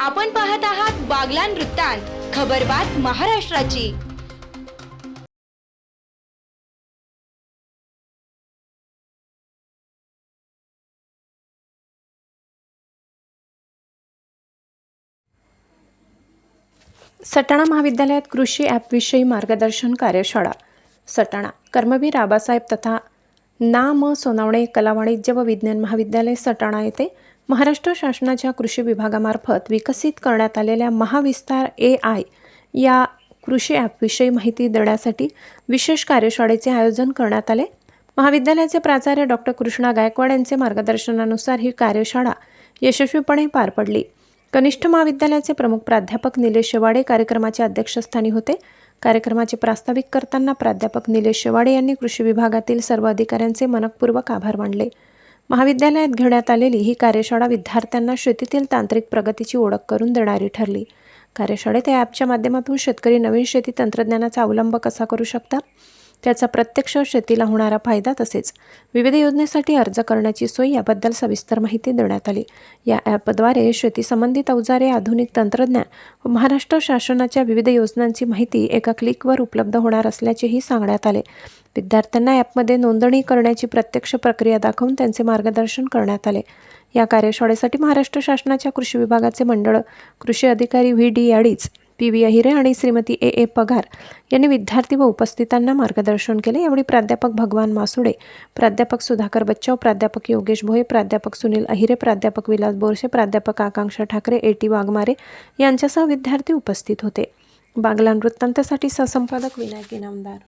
आपण पाहत आहात बागलान वृत्तांत खबरबात महाराष्ट्राची. सटाणा महाविद्यालयात कृषी ॲपविषयी मार्गदर्शन कार्यशाळा. सटाणा कर्मवीर आबासाहेब तथा ना म सोनावणे कला वाणिज्य व विज्ञान महाविद्यालय सटाणा येथे महाराष्ट्र शासनाच्या कृषी विभागामार्फत विकसित करण्यात आलेल्या महाविस्तार ए आय या कृषी ॲपविषयी माहिती देण्यासाठी विशेष कार्यशाळेचे आयोजन करण्यात आले. महाविद्यालयाचे प्राचार्य डॉक्टर कृष्णा गायकवाड यांचे मार्गदर्शनानुसार ही कार्यशाळा यशस्वीपणे पार पडली. कनिष्ठ महाविद्यालयाचे प्रमुख प्राध्यापक निलेश शेवाडे कार्यक्रमाच्या अध्यक्षस्थानी होते. कार्यक्रमाचे प्रास्ताविक करताना प्राध्यापक निलेश शेवाडे यांनी कृषी विभागातील सर्व अधिकाऱ्यांचे मनपूर्वक आभार मानले. महाविद्यालयात घेण्यात आलेली ही कार्यशाळा विद्यार्थ्यांना शेतीतील तांत्रिक प्रगतीची ओळख करून देणारी ठरली. कार्यशाळेत या ॲपच्या माध्यमातून शेतकरी नवीन शेती तंत्रज्ञानाचा अवलंब कसा करू शकतात? त्याचा प्रत्यक्ष शेतीला होणारा फायदा तसेच विविध योजनेसाठी अर्ज करण्याची सोय याबद्दल सविस्तर माहिती देण्यात आली. या ॲपद्वारे शेती संबंधित अवजारे आधुनिक तंत्रज्ञान व महाराष्ट्र शासनाच्या विविध योजनांची माहिती एका क्लिकवर उपलब्ध होणार असल्याचेही सांगण्यात आले. विद्यार्थ्यांना ॲपमध्ये नोंदणी करण्याची प्रत्यक्ष प्रक्रिया दाखवून त्यांचे मार्गदर्शन करण्यात आले. या कार्यशाळेसाठी महाराष्ट्र शासनाच्या कृषी विभागाचे मंडळ कृषी अधिकारी व्ही डी याडीच पी. व्ही. अहिरे आणि श्रीमती ए. ए. पगार यांनी विद्यार्थी व उपस्थितांना मार्गदर्शन केले. यावेळी प्राध्यापक भगवान मासुडे प्राध्यापक सुधाकर बच्चाव प्राध्यापक योगेश भोये प्राध्यापक सुनील अहिरे प्राध्यापक विलास बोरसे प्राध्यापक आकांक्षा ठाकरे ए. टी. वाघमारे यांच्यासह विद्यार्थी उपस्थित होते. बागलान वृत्तांतासाठी सहसंपादक विनायक इनामदार.